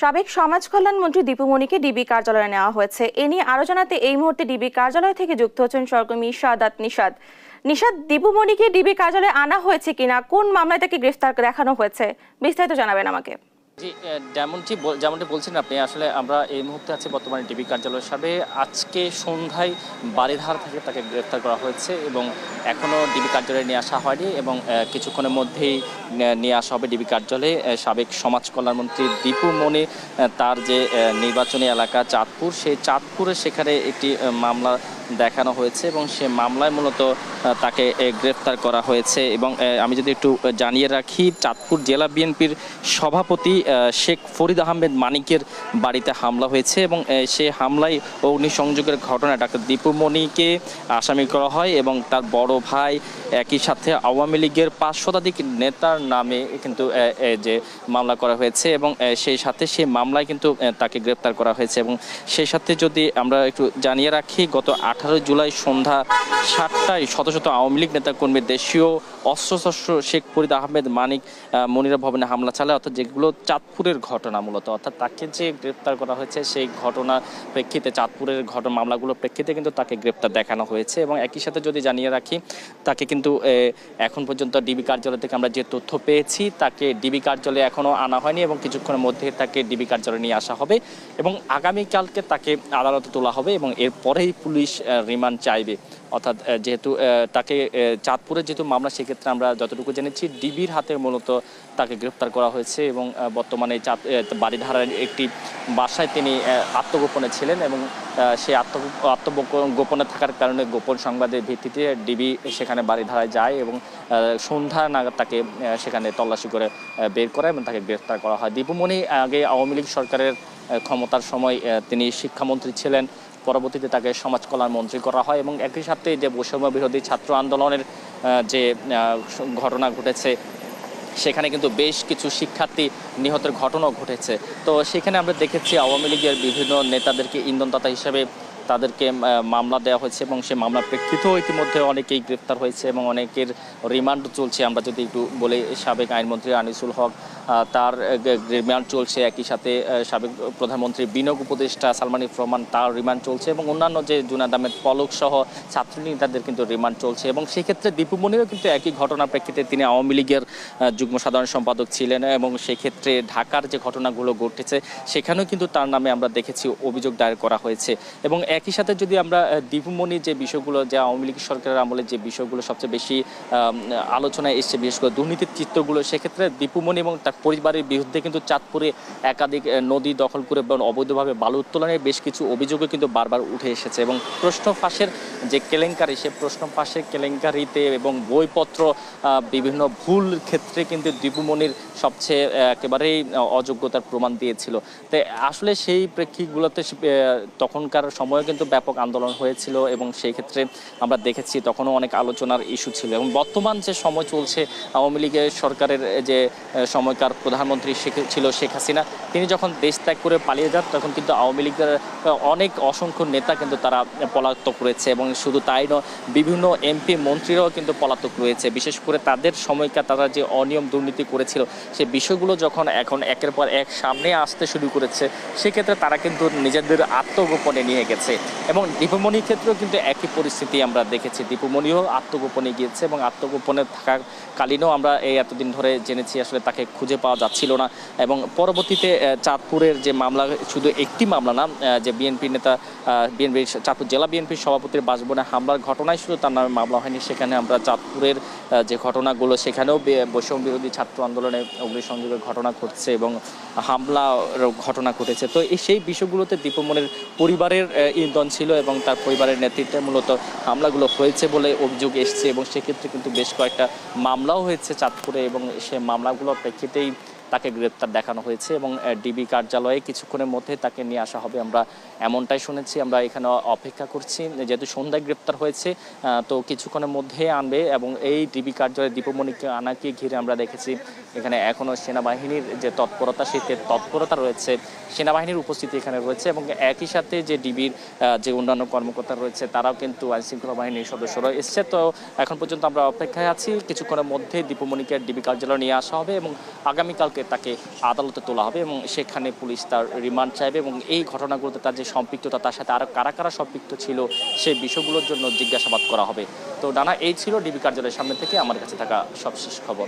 সাবেক সমাজ কল্যাণ মন্ত্রী দীপুমণিকে ডিবি কার্যালয়ে নেওয়া হয়েছে। এ নিয়ে আরও জানাতে এই মুহূর্তে ডিবি কার্যালয় থেকে যুক্ত হচ্ছেন সহকর্মী সাদাত নিষাদ নিষাদ দীপুমণিকে ডিবি কার্যালয়ে আনা হয়েছে কিনা? কোন মামলায় তাকে গ্রেফতার দেখানো হয়েছে? বিস্তারিত জানাবেন আমাকে। যেমনটি যেমনটি বলছেন আপনি, আসলে আমরা এই মুহূর্তে আছি বর্তমানে ডিবি কার্যালয়ের সামনে আজকে সন্ধ্যায় বাড়িধার থেকে তাকে গ্রেফতার করা হয়েছে এবং এখনও ডিবি কার্যালয়ে নিয়ে আসা হয়নি এবং কিছুক্ষণের মধ্যেই নিয়ে আসা হবে ডিবি কার্যালয়ে। সাবেক সমাজ কল্যাণমন্ত্রী দীপু মনি তার যে নির্বাচনী এলাকা চাঁদপুর, সেই চাঁদপুরে সেখানে একটি মামলা দেখানো হয়েছে এবং সে মামলায় মূলত তাকে এ, গ্রেফতার করা হয়েছে এবং আমি যদি একটু জানিয়ে রাখি চাঁদপুর জেলা বিএনপির সভাপতি শেখ ফরিদ আহমেদ মানিকের বাড়িতে হামলা হয়েছে এবং সে হামলায় অগ্নিসংযোগের ঘটনায় ডাক্তার দীপু মণিকে আসামি করা হয় এবং তার বড় ভাই একই সাথে আওয়ামী লীগের পাঁচ শতাধিক নেতার নামে কিন্তু যে মামলা করা হয়েছে এবং সেই সাথে সেই মামলায় কিন্তু তাকে গ্রেপ্তার করা হয়েছে এবং সেই সাথে যদি আমরা একটু জানিয়ে রাখি গত আঠারো জুলাই সন্ধ্যা সাতটায় শত শত আওয়ামী লীগ নেতাকর্মী দেশীয় অস্ত্রশস্ত্র শেখ ফরিদ আহমেদ, মানিক মনিরা ভবনে হামলা চালায়। অর্থাৎ যেগুলো চাঁদপুরের ঘটনা মূলত। অর্থাৎ তাকে যে গ্রেপ্তার করা হয়েছে, সেই ঘটনা প্রেক্ষিতে চাঁদপুরের ঘটনা মামলাগুলোর প্রেক্ষিতে কিন্তু তাকে গ্রেপ্তার দেখানো হয়েছে এবং একই সাথে যদি জানিয়ে রাখি, তাকে কিন্তু এখন পর্যন্ত ডিবি কার্যালয় থেকে আমরা যে তথ্য পেয়েছি, তাকে ডিবি কার্যালয়ে এখনও আনা হয়নি এবং কিছুক্ষণের মধ্যে তাকে ডিবি কার্যালয়ে নিয়ে আসা হবে এবং আগামীকালকে তাকে আদালতে তোলা হবে এবং এরপরেই পুলিশ রিমান্ড চাইবে। অর্থাৎ যেহেতু তাকে চাঁদপুরের যেহেতু মামলা, সেক্ষেত্রে আমরা যতটুকু জেনেছি, ডিবির হাতে মূলত তাকে গ্রেপ্তার করা হয়েছে এবং বর্তমানে চাঁদ বাড়িধারার একটি বাসায় তিনি আত্মগোপনে ছিলেন এবং সেই আত্ম আত্মগোপনে থাকার কারণে গোপন সংবাদের ভিত্তিতে ডিবি সেখানে বাড়িধারায় যায় এবং সন্ধ্যা নাগাদ তাকে সেখানে তল্লাশি করে বের করে এবং তাকে গ্রেফতার করা হয়। দীপুমণি আগে আওয়ামী লীগ সরকারের ক্ষমতার সময় তিনি শিক্ষামন্ত্রী ছিলেন। পরবর্তীতে তাকে সমাজ কল্যাণ মন্ত্রী করা হয় এবং একই সাথে যে বৈষম্য বিরোধী ছাত্র আন্দোলনের যে ঘটনা ঘটেছে, সেখানে কিন্তু বেশ কিছু শিক্ষার্থী নিহতের ঘটনাও ঘটেছে। তো সেখানে আমরা দেখেছি আওয়ামী লীগের বিভিন্ন নেতাদেরকে ইন্ধনদাতা হিসেবে তাদেরকে মামলা দেওয়া হয়েছে এবং সে মামলার প্রেক্ষিতেও ইতিমধ্যে অনেকেই গ্রেপ্তার হয়েছে এবং অনেকের রিমান্ড চলছে। আমরা যদি একটু বলে সাবেক আইনমন্ত্রী আনিসুল হক তার রিমান্ড চলছে, একই সাথে সাবেক প্রধানমন্ত্রী বিনিয়োগ উপদেষ্টা সালমান রহমান তার রিমান্ড চলছে এবং অন্যান্য যে জুনাদ আহমেদ পলক সহ ছাত্র নেতাদের কিন্তু রিমান্ড চলছে এবং সেক্ষেত্রে দীপুমণিরও কিন্তু একই ঘটনার প্রেক্ষিতে তিনি আওয়ামী লীগের যুগ্ম সাধারণ সম্পাদক ছিলেন এবং সেক্ষেত্রে ঢাকার যে ঘটনাগুলো ঘটেছে, সেখানেও কিন্তু তার নামে আমরা দেখেছি অভিযোগ দায়ের করা হয়েছে। এবং একই সাথে যদি আমরা দীপুমণি যে বিষয়গুলো, যে আওয়ামী লীগ সরকারের আমলে যে বিষয়গুলো সবচেয়ে বেশি আলোচনায় এসছে, বিশেষ করে দুর্নীতির চিত্রগুলো, সেক্ষেত্রে দীপুমণি এবং তার পরিবারের বিরুদ্ধে কিন্তু চাঁদপুরে একাধিক নদী দখল করে এবং অবৈধভাবে বালু উত্তোলনের বেশ কিছু অভিযোগও কিন্তু বারবার উঠে এসেছে এবং প্রশ্ন ফাঁসের যে কেলেঙ্কারি সে প্রশ্ন ফাঁসের কেলেঙ্কারিতে এবং বইপত্র বিভিন্ন ভুল ক্ষেত্রে কিন্তু দীপুমণির সবচেয়ে একেবারেই অযোগ্যতার প্রমাণ দিয়েছিল। তো আসলে সেই প্রেক্ষিতগুলোতে তখনকার সময়ে কিন্তু ব্যাপক আন্দোলন হয়েছিল এবং সেই ক্ষেত্রে আমরা দেখেছি তখনও অনেক আলোচনার ইস্যু ছিল এবং বর্তমান যে সময় চলছে আওয়ামী লীগের সরকারের যে আহ, সময়কার প্রধানমন্ত্রী ছিল শেখ হাসিনা, তিনি যখন দেশ ত্যাগ করে পালিয়ে যান, তখন কিন্তু আওয়ামী লীগের অনেক অসংখ্য নেতা কিন্তু তারা পলাতক রয়েছে এবং শুধু তাই নয়, বিভিন্ন এমপি মন্ত্রীরাও কিন্তু পলাতক রয়েছে। বিশেষ করে তাদের সময়কার তারা যে অনিয়ম দুর্নীতি করেছিল, সে বিষয়গুলো যখন এখন একের পর এক সামনে আসতে শুরু করেছে, সেক্ষেত্রে তারা কিন্তু নিজেদের আত্মগোপনে নিয়ে গেছে। এবং দীপমণির ক্ষেত্রেও কিন্তু একই পরিস্থিতি আমরা দেখেছি। দীপমণিও আত্মগোপনে গিয়েছে এবং আত্মগোপনে থাকাকালীনও আমরা এই এতদিন ধরে জেনেছি আসলে তাকে খুঁজে পাওয়া যাচ্ছিল না। এবং পরবর্তীতে চাঁদপুরের যে মামলা, শুধু একটি মামলা না যে বিএনপি নেতা বিএনপি চাঁদপুর জেলা বিএনপির সভাপতির বাসভবনে হামলার ঘটনায় শুধু তার নামে মামলা হয়নি, সেখানে আমরা চাঁদপুরের যে ঘটনাগুলো, সেখানেও বৈষম্য বিরোধী ছাত্র আন্দোলনে অগ্নিসংযোগের ঘটনা ঘটছে এবং হামলার ঘটনা ঘটেছে। তো এই সেই বিষয়গুলোতে দীপমনের পরিবারের ইন্ধন ছিল এবং তার পরিবারের নেতৃত্বে মূলত হামলাগুলো হয়েছে বলে অভিযোগ এসছে এবং সেক্ষেত্রে কিন্তু বেশ কয়েকটা মামলাও হয়েছে চাঁদপুরে এবং সে মামলাগুলোর প্রেক্ষিতেই very তাকে গ্রেপ্তার দেখানো হয়েছে এবং ডিবি কার্যালয়ে কিছুক্ষণের মধ্যে তাকে নিয়ে আসা হবে। আমরা এমনটাই শুনেছি, আমরা এখানে অপেক্ষা করছি। যেহেতু সন্ধ্যায় গ্রেপ্তার হয়েছে তো কিছুক্ষণের মধ্যে আনবে এবং এই ডিবি কার্যালয়ে দীপমণিকে আনাকে ঘিরে আমরা দেখেছি। এখানে এখনও সেনাবাহিনীর যে তৎপরতা, সেই তৎপরতা রয়েছে, সেনাবাহিনীর উপস্থিতি এখানে রয়েছে এবং একই সাথে যে ডিবির যে অন্যান্য কর্মকর্তা রয়েছে, তারাও কিন্তু আইনশৃঙ্খলা বাহিনীর সদস্যরা এসছে। তো এখন পর্যন্ত আমরা অপেক্ষায় আছি। কিছুক্ষণের মধ্যে দীপমণিকে ডিবি কার্যালয়ে নিয়ে আসা হবে এবং আগামীকালকে আজকে তাকে আদালতে তোলা হবে এবং সেখানে পুলিশ তার রিমান্ড চাইবে এবং এই ঘটনাগুলোতে তার যে সম্পৃক্ততা, তার সাথে আরও কারা কারা সম্পৃক্ত ছিল সেই বিষয়গুলোর জন্য জিজ্ঞাসাবাদ করা হবে। তো ডানা এই ছিল ডিবি কার্যালয়ের সামনে থেকে আমার কাছে থাকা সবশেষ খবর।